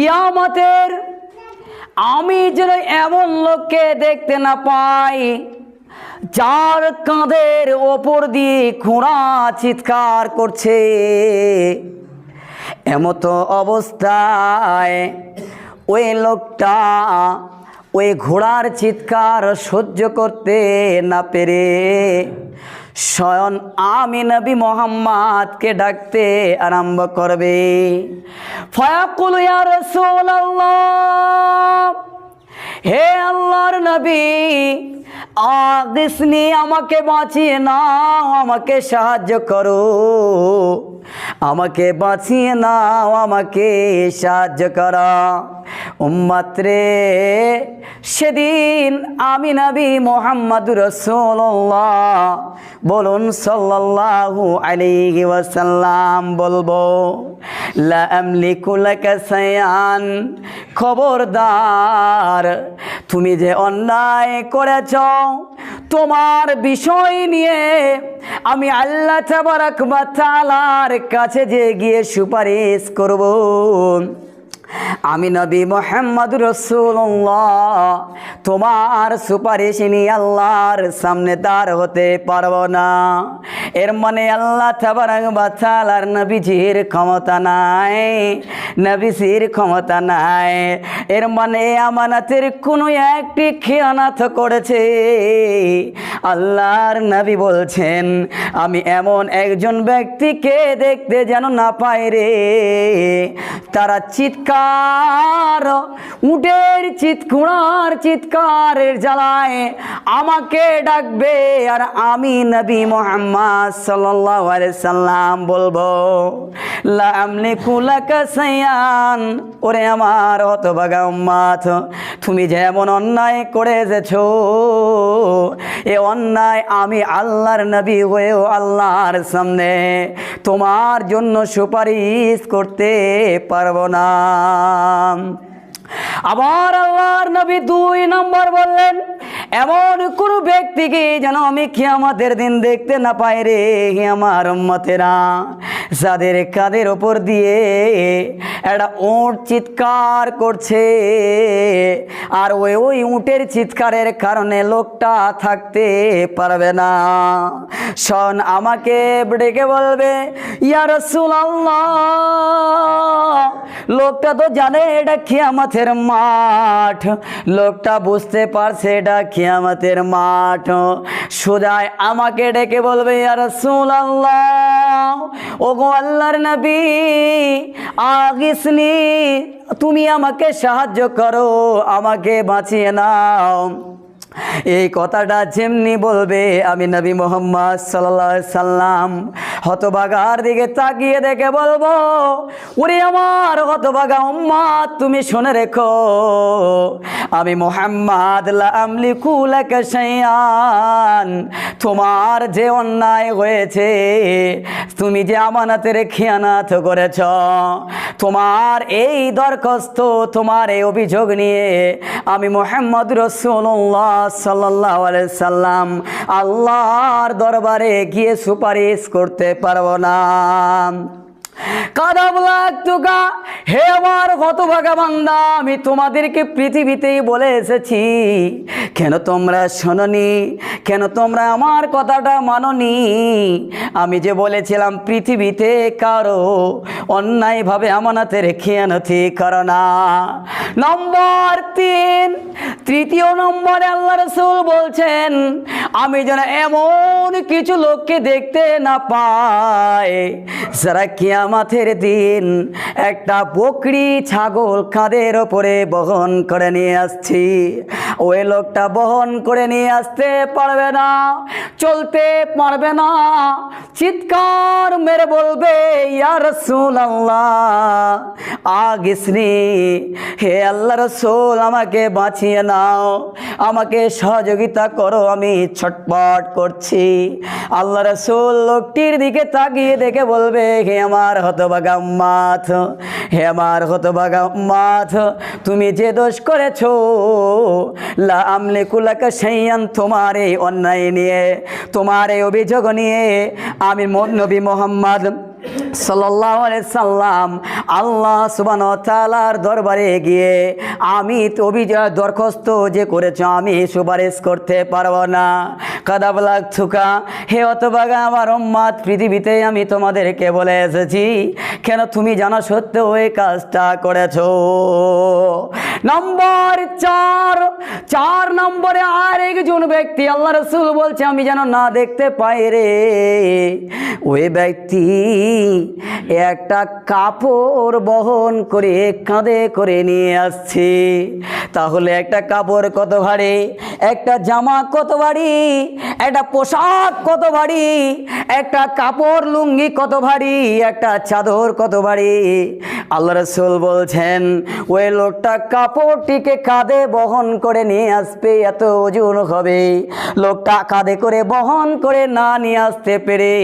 কিয়ামতের আমি যেন এমন লোককে দেখতে না পাই, যার কাঁধের ওপর দিয়ে ঘোড়া চিৎকার করছে। এমত অবস্থায় ওই লোকটা ওই ঘোড়ার চিৎকার সহ্য করতে না পেরে স্বয়ং আমি নবী মোহাম্মদকে ডাকতে আরম্ভ করবে। ফয়াকুল ইয়া রাসূলুল্লাহ, হে আল্লাহর নবী, আদিসনি, আমাকে বাঁচিয়ে নাও, আমাকে সাহায্য করো। আমাকে বাঁচিয়ে নাও, আমাকে সাহায্য করো। উম্মাত্রে, সেদিন আমি নবী মোহাম্মদ রসুল্লাহ বলুন সাল্লাল্লাহু আলাইহি ওয়াসাল্লাম বলব সায়ান খবরদার, তুমি যে অন্যায় করেছ, তোমার বিষয় নিয়ে আমি আল্লাহ তাবারাক কাছে যে গিয়ে সুপারিশ করব। আমি নবী মোহাম্মদ রসুল্লাহ। তোমার সুপারিশ নিয়ে আল্লাহর সামনে দাঁড় হতে পারব না। এর মানে আল্লাহ বাচ্চালার নবীজির ক্ষমতা নাই, নবীজির ক্ষমতা নাই। এর মানে আমানাতের কোনো একটি খেয়ানাথ করেছে। আল্লাহর নবী বলছেন, আমি এমন একজন ব্যক্তিকে দেখতে যেন না পাই রে। তারা চিৎকার উটের চিৎকুড়ার চিৎকারের জ্বালায় আমাকে ডাকবে, আর আমি নবী মোহাম্মদ আলাইহি সাল্লাম বলব লামলে ওরে আমার তুমি যেমন অন্যায় করে এসেছ এ অন্যায় আমি আল্লাহর নবী হয়েও আল্লাহর সামনে তোমার জন্য সুপারিশ করতে পারব না। আবার আল্লাহর নবী দুই নম্বর বললেন এমন কোন ব্যক্তিকে যেন আমি কিয়ামতের দিন দেখতে না পাই রে আমার উম্মতেরা। যাদের কাদের ওপর দিয়ে একটা উঁট চিৎকার করছে আর ওই ওই উঁটের চিৎকারের কারণে লোকটা থাকতে পারবে না। শোন, আমাকে ডেকে বলবে, ইয়া রাসূলুল্লাহ, লোকটা তো জানে এটা কিয়ামতের মাঠ। লোকটা বুঝতে পারছে এটা কিয়ামতের মাঠ। সোজায় আমাকে ডেকে বলবে, ইয়া রাসূলুল্লাহ ও গো আল্লাহর নবী আগিসনি তুমি আমাকে সাহায্য করো, আমাকে বাঁচিয়ে নাও। এই কথাটা যেমনি বলবে, আমি নবী মোহাম্মদ সাল্লাহ সাল্লাম হতবাগার দিকে তাকিয়ে দেখে বলব ওরে আমার হতবাগা উম্মাদ, তুমি শুনে রেখো। আমি মোহাম্মদ তোমার যে অন্যায় হয়েছে, তুমি যে আমানাতের খেয়ানাথ করেছ তোমার এই দরখাস্ত, তোমার এই অভিযোগ নিয়ে আমি মোহাম্মদ রসুল্লাহ সাল্লাহ সাল্লাম আল্লাহর দরবারে গিয়ে সুপারিশ করতে পারব না। কাদাব লাগতুকা হে আমার হতভাগা বান্দা আমি তোমাদেরকে পৃথিবীতেই বলে এসেছি। কেন তোমরা শোনি কেন তোমরা আমার কথাটা মাননি? আমি যে বলেছিলাম, পৃথিবীতে কারও অন্যায়ভাবে আমানাতে খেয়ানথি করো না। নম্বর তিন তৃতীয় নম্বরে আল্লাহ রসুল বলছেন, আমি যেন এমন কিছু লোককে দেখতে না পাই, যারা কিয়ামাতের দিন একটা বকরি ছাগল খাদের ওপরে বহন করে নিয়ে আসছি। ওই লোকটা বহন করে নিয়ে আসতে পারবে না, চলতে পারবে না। চিৎকার মেরে বলবে, ইয়া রসুল আল্লাহ আগিসনি হে আল্লাহ রসুল আমাকে বাঁচিয়ে নাও আমাকে সহযোগিতা করো, আমি ছটপট করছি। আল্লাহ রসুল লোকটির দিকে তাকিয়ে দেখে বলবে, হে আমার হতবাগা মাথ হে আমার হতবাগা মাথ তুমি যে দোষ করেছ, লা আমলে তোমার এই অন্যায় নিয়ে, তোমার এই অভিযোগ নিয়ে আমি নবী মোহাম্মদ সাল্লাম আল্লাহ সুবান তালার দরবারে গিয়ে, আমি তো অভিযোগ দরখাস্ত যে করেছ, আমি সুপারিশ করতে পারব না। কাদাবলাক থুকা হে অতবাগা, আমার উম্মাদ, পৃথিবীতে আমি তোমাদেরকে বলে এসেছি, কেন তুমি জানা সত্ত্বেও এই কাজটা করেছ? নম্বর চার চার নম্বরে আর একজন ব্যক্তি, আল্লাহ রসুল বলছে, আমি যেন না দেখতে পাই রে। ওই ব্যক্তি একটা কাপড় বহন করে কাঁধে করে নিয়ে আসছে। তাহলে একটা কাপড় কত ভারী? একটা জামা কত ভারী? একটা পোশাক কত ভারী? একটা কাপড় লুঙ্গি কত ভারী? একটা চাদর কত ভারী? আল্লাহ রসুল বলছেন, ওই লোকটা কাপড়টিকে কাঁধে বহন করে নিয়ে আসবে এত ওজন হবে। লোকটা কাঁধে করে বহন করে না নিয়ে আসতে পেরে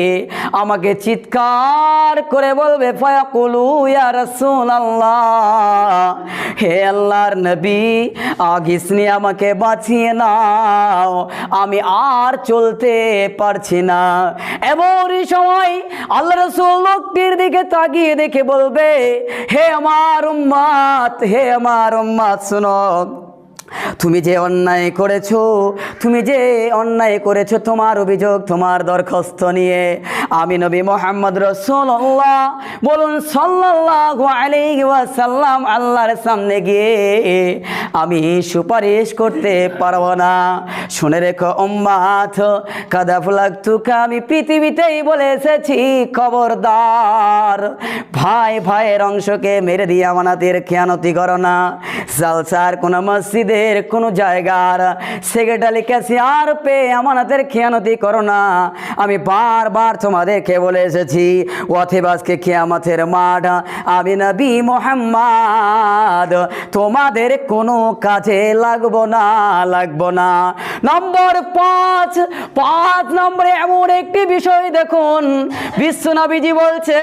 আমাকে চিৎকার করে বলবে ইয়া আল্লাহ হে আল্লাহর নবী আগিসনি আমাকে বাঁচিয়ে নাও। আমি আর চলতে পারছি না। এমন সময় আল্লাহ রসুল লোকটির দিকে তাকিয়ে দেখে বলবে, হে আমার উম্মাত, হে আমার শুনো তুমি যে অন্যায় করেছ, তুমি যে অন্যায় করেছ তোমার অভিযোগ, তোমার দরখাস্ত নিয়ে, আমি নবী মোহাম্মদ রসুল্লাহ বলুন সাল্লাল্লাহু আলাইহি আল্লাহর সামনে গিয়ে আমি সুপারিশ করতে পারব না। শুনে রেখো উম্মাত কাদাফুলাক তুকা আমি পৃথিবীতেই বলে এসেছি, খবরদার। ভাই, ভাইয়ের অংশকে মেরে দিয়ে আমানাতের খেয়ানতি করো না। জালসার কোনো মসজিদের কোনো জায়গার সেক্রেটারি ক্যাশিয়ার পে আমানতের খেয়ানতি করো না। আমি বারবার তোমাদেরকে বলে এসেছি অথেবাসকে খেয়ামতের মাঠ, আমি নবী মোহাম্মদ, তোমাদের কোনো কাজে লাগবো না লাগবো না। নম্বর পাঁচ পাঁচ নম্বরে এমন একটি বিষয় দেখুন, বিশ্বনবীজি বলছে